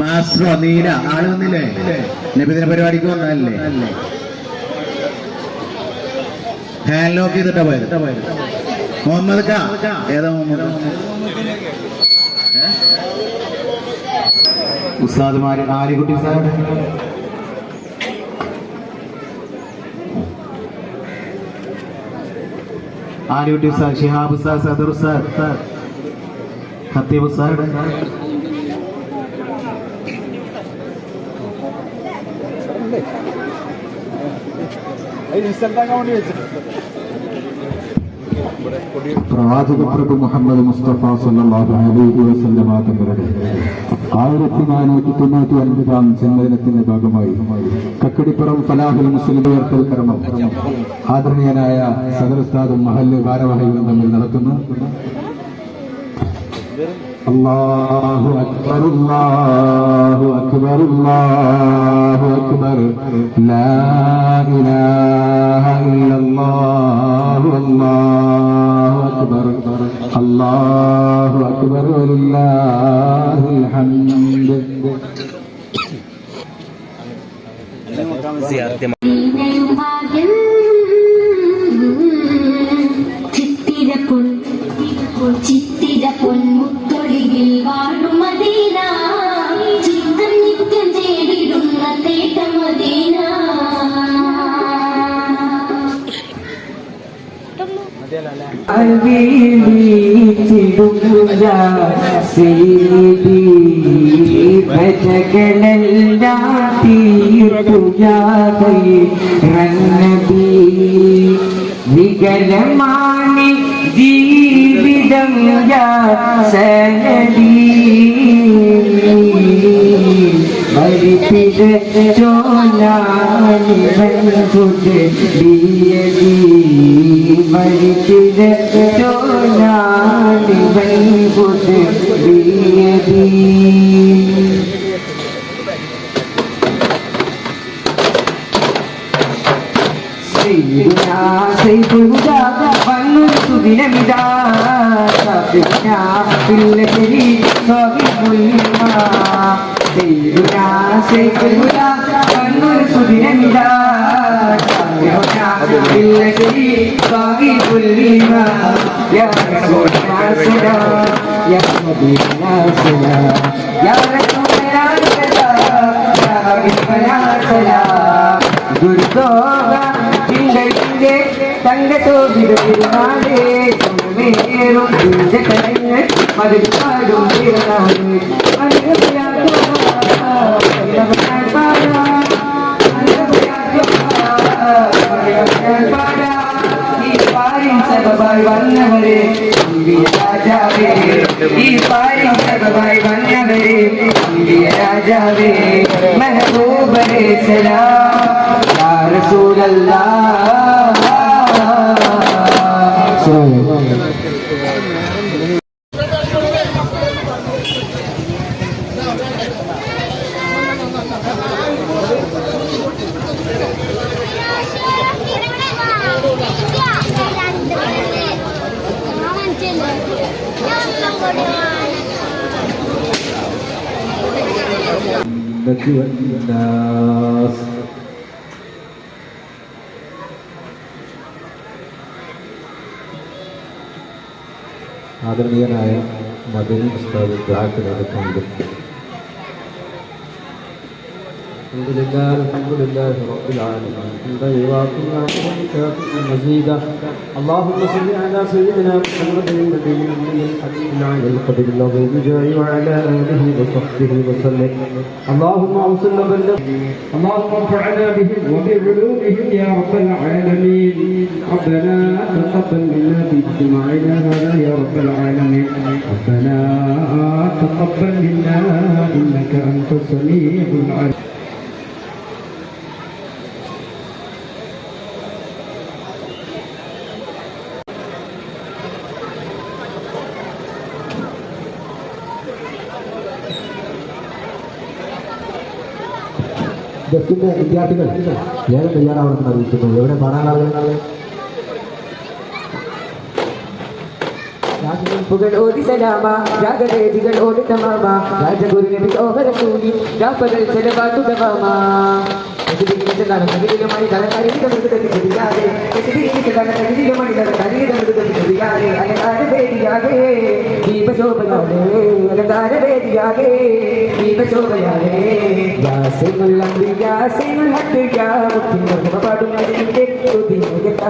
മാസ്റ്ററോ നീല. ആൾ വന്നില്ലേ? നബിദിന പരിപാടിക്ക് വന്നല്ലേ ഹാൻഡ് ലോക്ക് ചെയ്തിട്ടാ പോയത്. മുഹമ്മദ് കാ ഏതാ Muhammad? ഉസ്താദ്മാര് Alikutty sir Alikutty sir Shihab sir സദർ സാർ ഖത്തീബ് സാർ പ്രവാചകപ്രഭു മുഹമ്മദ് മുസ്തഫ സല്ലല്ലാഹു അലൈഹി വസല്ലമ തങ്ങളുടെ ആയിരത്തി നാനൂറ്റി തൊണ്ണൂറ്റി അൻപതാം ജന്മദിനത്തിന്റെ ഭാഗമായി കക്കടിപ്പുറം ഫലാഹുൽ മുസ്ലിം ഉയർത്തൽ കർമ്മം ആദരണീയനായ സദർസ്ഥാദും മഹല്ല് ഭാരവാഹികളും തമ്മിൽ നടത്തുന്നു. അല്ലാഹു അക്ബർ അല്ലാഹു അക്ബർ അല്ലാഹു അക്ബർ. ലാ ഇലാഹ ഇല്ലല്ലാഹു ഹംദ് നീനയും ഭാഗ്യം ചിത്തിരപ്പൊൻ ചിത്തിരപ്പൊൻ മുത്തൊളിയിൽ വാഴും മദീന ചിത്തം നിത്യം തേടിടുന്ന തേട്ടം മദീന വികലമാണ് ജീവിതം യാ സനദി ിയതി വന്നൊരു സുദിനമിതാ പിള്ളരി വന്നൊരു സുദിനമിതാ പിള്ളരി സ്വാമി പുല്ലിമ യാ റസൂലനാ സലാം യാ നബീനാ സലാം യാ റസൂലനാ സലാം യാ ദുർഗോക തിങ്കളിന്റെ തങ്കത്തോപിരുന്നാളേ മേറും കടങ്ങൾ മതിപ്പാടും ഈ പാരിൻ ಬಂದವರೇ ಅಂಬಿಯ ರಾಜಾವೇ ಈ ಪಾರಿ ಸಗಬಾಯಿ ಬಂದವರೇ ಅಂಬಿಯ ರಾಜಾವೇ ಮೆಹಬೂಬರೇ ಸಲಾ ಯಾರ ಸೂರಲ್ಲ റസൂലല്ലാഹ് والناس ആദരണീയനായ മദനി ഉസ്താദ് ദുആത്തിനോടൊപ്പം الحمد لله الحمد لله رب العالمين. حمدا يوافي نعمه ويكافئ مزيدا اللهم صل على سيدنا محمد النبي الامي الحبيب العلي القدر العظيم جاي وعلى آله وصحبه وسلم. اللهم اوصل بلغ اللهم انفعنا بهم وبعلومهم يا رب العالمين. ربنا تقبل منا في اجتماعنا هذا يا رب العالمين. ربنا تقبل منا إنك أنت السميع العليم. ബസ്സിന്റെ വിദ്യാർത്ഥികൾ വേഗം തയ്യാറാവണമെന്ന് അറിയിക്കുന്നു എവിടെ പാടാൻ ആളുകൾ രാജമുൽപ്പുകൾ ഓതി സലാമ രാഗവേദികൾ ഓടി തമാമ രാജഗുരു നബി ഓഹര കൂലി രാപ്പകൽ ചെലവാട്ടു തമാമ മണി തല കരിക മൃഗത്തിരിയാതെ മണി തല കരിക മൃഗത്തിരിയാതെ അലങ്കാര വേദിയാകെ ദീപശോഭയാകെ അലങ്കാര വേദിയാകെ ദീപശോഭയാകെ യാസിനുൽ അംബിയ യാസിനുൽ ഹക്ക് യാ മുത്തിൻ വർമ്മ പാടും അതിന്റെ സ്തുതിയകത്ത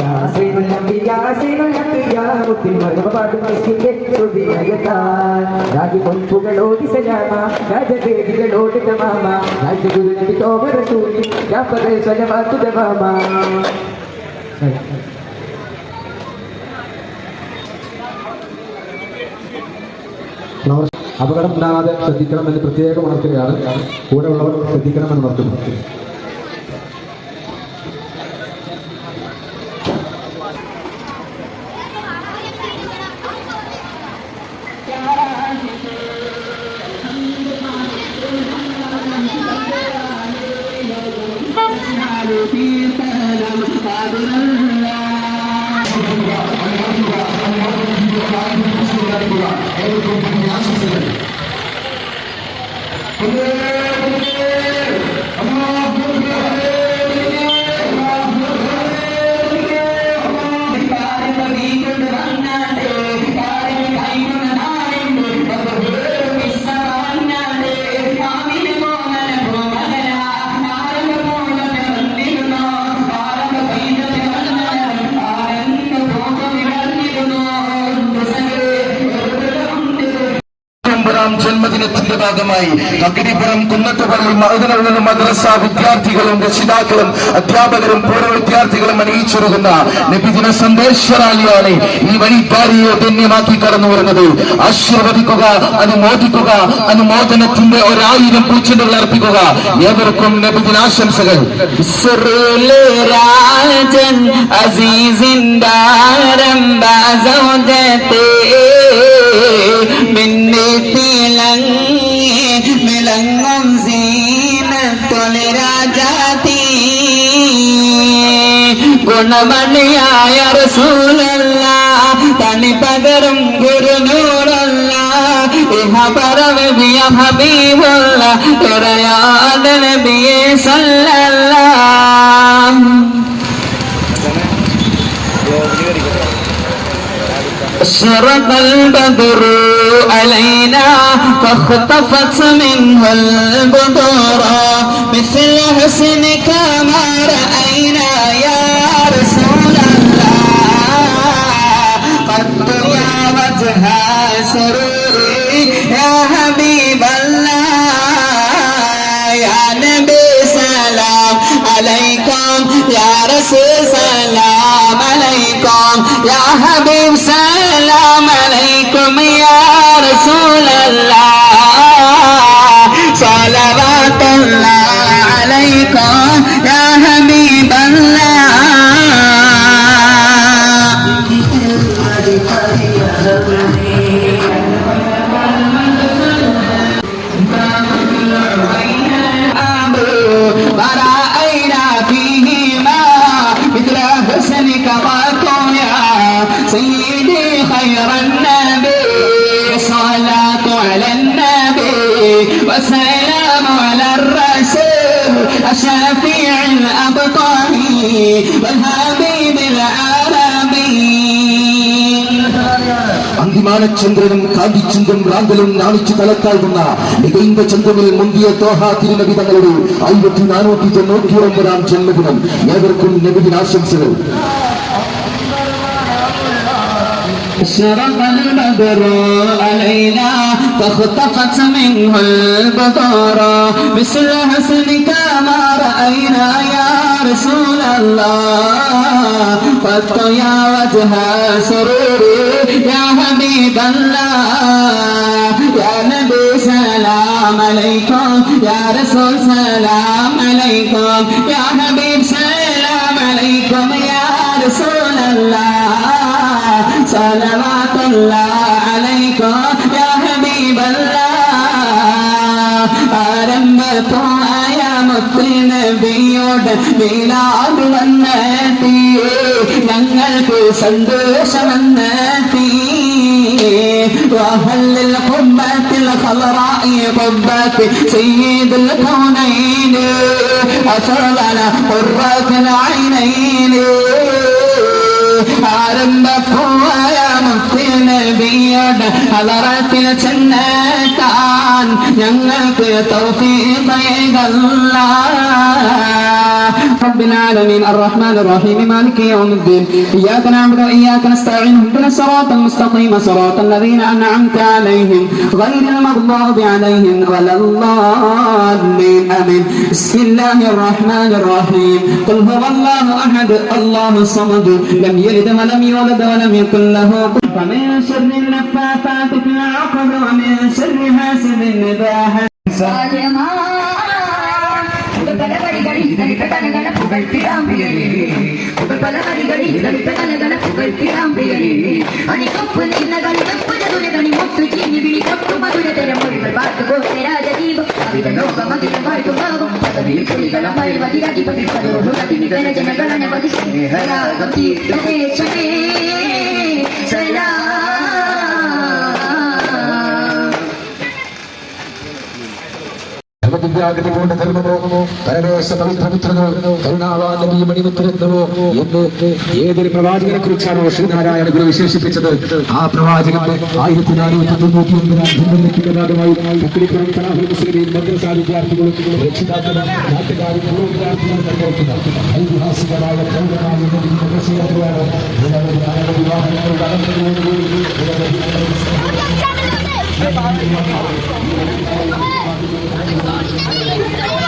യാസിനുൽ അംബിയ യാസിനുൽ ഹക്ക് യാ മുത്തിൻ വർമ്മ പാടും അതിന്റെ സ്തുതിയകത്ത രാജി പൊൻപുകൾ ഓടി സലാമ രാജവേദികൾ ഓടി തമാമ രാജഗുരു നബി തോമ റസൂലി രാപ്പകൽ സ്വലവാത്തു ദമാമ ഫ്ലവർ അപകടം ഉണ്ടാകാതെ ശ്രദ്ധിക്കണമെന്ന് പ്രത്യേകം ഉണർത്തുകയാണ്. കൂടെ ഉള്ളവർ ശ്രദ്ധിക്കണമെന്ന് ഉണർത്തുന്നു. ജന്മദിനത്തിന്റെ ഭാഗമായി അഗ്നിപുരം കുന്നത്തുപള്ളി മറുതലുള്ള മദ്രസ വിദ്യാർത്ഥികളും രക്ഷിതാക്കളും അധ്യാപകരും പൂർവ വിദ്യാർത്ഥികളും അണിയിച്ചൊരുങ്ങുന്ന നബിദിന സന്ദേശ റാലിയാണ് ഈ വഴിക്കാരിയെ ധന്യമാക്കി കടന്നു വരുന്നത്. ആശീർവദിക്കുക അനുമോദിക്കുക അനുമോദനത്തിന്റെ ഒരായിരം പൂച്ചെണ്ടുകൾ അർപ്പിക്കുക. ഏവർക്കും നബിദിനാശംസകൾ രാജൻ അസീസിന്ദാരംബാസൗജത്തെ ഗുണമണിയായ റസൂലല്ല തണി പകരും ഗുരുനൂറല്ല ഇഹ പരവിയ ഹബീബുള്ള ഇറയാത നബിയെ സല്ലല്ല أشرق البدر علينا فاختفت منه البدور مثل حسنك ما رأينا يا رسول وسلام على الرسول الشفيع الأبطال والحبيب العربي അന്തിമാനചന്ദ്രനും കാന്തിച്ചുണ്ടും റാന്തലും നാണിച്ചു തലത്താഴ്ന്ന മികൈന്ത ചന്ദ്രനിൽ മുന്തിയ തോഹ തിരുനബി തങ്ങളുടെ ആയിരത്തി നാനൂറ്റി തൊണ്ണൂറ്റി ഒമ്പതാം ജന്മദിനം ഏവർക്കും നബിദിനാശംസകൾ شرق البدر علينا فاختفت منه البطر مثل حسنك ما رأينا يا رسول الله. قد يا وجه سروري يا حبيب الله. يا نبي سلام عليكم. يا رسول سلام عليكم. يا حبيب سلام عليكم يا رسول الله. صلوات الله عليكم يا حبيب الله ആരംഭത്തോയ മുത്തുനബിയോട് വീലാട് വന്നെത്തി ഞങ്ങൾക്ക് സന്തോഷമെന്നെത്തി وهل القبة الخضراء قبة سيد الكونين أفضل قرة العينين ആരംഭപ്പോയ മുത്തിനബിയുടെ അലറത്തിൽ ചെന്നെത്താൻ ഞങ്ങൾക്ക് തൗഫീഖല്ല رب العالمين الرحمن الرحيم مالك يوم الدين إياك نعبد وإياك نستعين اهدنا الصراط المستقيم صراط الذين أنعمت عليهم غير المغضوب عليهم ولا الضالين آمين بسم الله الرحمن الرحيم قل هو الله أحد الله الصمد لم يلد ولم يولد ولم يكن له ومن شر النفاثات في العقد ومن شر حاسد إذا حسد புகழ் பல வரிகளில் இதழிட்ட கனகன புகழ் பிராம்பியலே புகழ் பல வரிகளில் இதழிட்ட கனகன புகழ் பிராம்பியலே அணி கப்பு நின்னதனி கப்பத துரதனி முத்து சீனி விழி கப்பு மதுரதர மொழிகள் பார்த்து கோசை ராஜதீபம். அவித நோக மகிழ பார்த்து பாவம். பதவியில் புலிகள மயில் மதிராதிபதி பதோ நதி நிதன ஜனகணன மதி കൊണ്ട് ധർമ്മമോ പരമേശ പവിത്രപുത്രനോ കരുണാവാനബി മണിമുത്തരത്നമോ എന്ന് ഏതൊരു പ്രവാചകനെ കുറിച്ചാണോ ശ്രീനാരായണ ഗുരു വിശേഷിപ്പിച്ചത്? ആ പ്രവാചകന്റെ ആയിരത്തി നാനൂറ്റി തൊണ്ണൂറ്റി ഒൻപതാം ജന്മദിനത്തിന്റെ ഭാഗമായി തക്കരിപ്പുറം സലാഹുൽ മുസ്ലിമീൻ മദ്രസ വിദ്യാർത്ഥികളും രക്ഷിതാക്കളും നാട്ടുകാരും പൂർവ വിദ്യാർത്ഥികളും പങ്കെടുക്കുന്ന ഐതിഹാസികമായ നബി മദ്രസയാത്രയാണ് നിരവധി Allah'ım.